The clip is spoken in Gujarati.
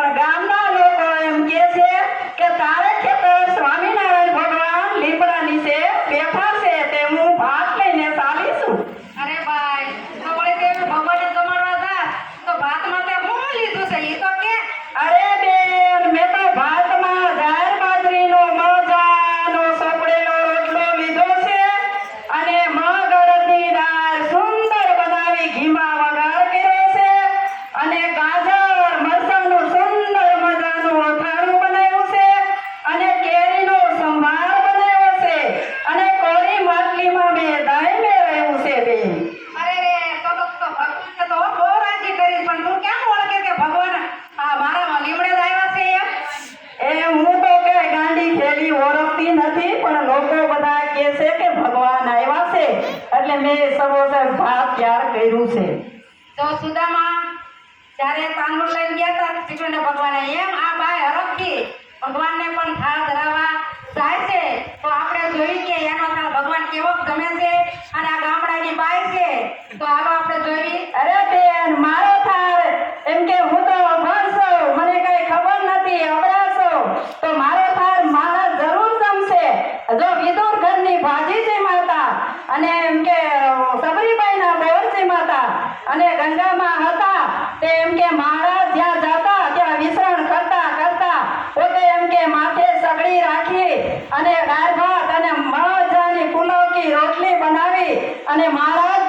પણ ગામના લોકો એમ કે છે કે તારે ખેતર સ્વામિનારાયણ ભગવાન લીમડાની છે બેઠા છે તે હું ભાત લઈને ચાલી છું. અરે ભાઈ તો વળી તે ભગવાને જમાડવા જા તો ભાતમાં તે હું લીધું છે? તો કે. અરે બેન મેં તો ભાતમાં જાહેર બાજરીનો મજાનો સપડેલો રોટલો લીધો છે અને મગ અડદની દાળ સુંદર બનાવી ઘીમાં વઘાર કર્યો છે અને ગાજર મરચાંનું સુંદર મજાનું અથાણું બનાવ્યું છે અને કેરીનો સંભાર બનાવ્યો છે અને કોરી માટલીમાં મેં દહીં મેળવ્યું છે બેન અરે રે તો તો તો ભગવાનને તો બહુ રાજી કરી પણ તું કેમ ઓળખે કે ભગવાન આ મારા લીમડે જ આવ્યા છે એમ એ હું તો કે ગાંડી ખેલી ઓળખતી નથી, પણ લોકો બધા કહે છે કે ભગવાન આવ્યા છે. એટલે મેં સબોસર ભાત ત્યાર કર્યું છે. તો સુદામા, જ્યારે તાંદૂળ લઈને ગયા હતા શ્રીકૃષ્ણ ભગવાને એમ, આ બાય હરખથી ભગવાનને પણ થાળ ધરાવવા જાય છે. તો આપણે જોઈ કે એનો થાળ ભગવાન કેવો ગમે છે અને આ ગામડાની બાય છે. તો હાલો આપણે જોઈ અરે બેન મારો થાર એમ કે હું તો અભણ છું મને કઈ ખબર નથી અબડા છું તો મારો થાર મારા જરૂર જમશે જો વિદુર ઘરની ભાજી છે માતા અને એમ કે સબરીબાઈના બોર હતા અને ગંગામાં હતા. તે એમ કે, મહારાજ, જ્યાં જતા, ત્યાં વિસરણ કરતા કરતા. પોતે એમ કે, માથે સગડી રાખી અને દાળ અને મજાની ફૂલોકી રોટલી બનાવી અને મહારાજને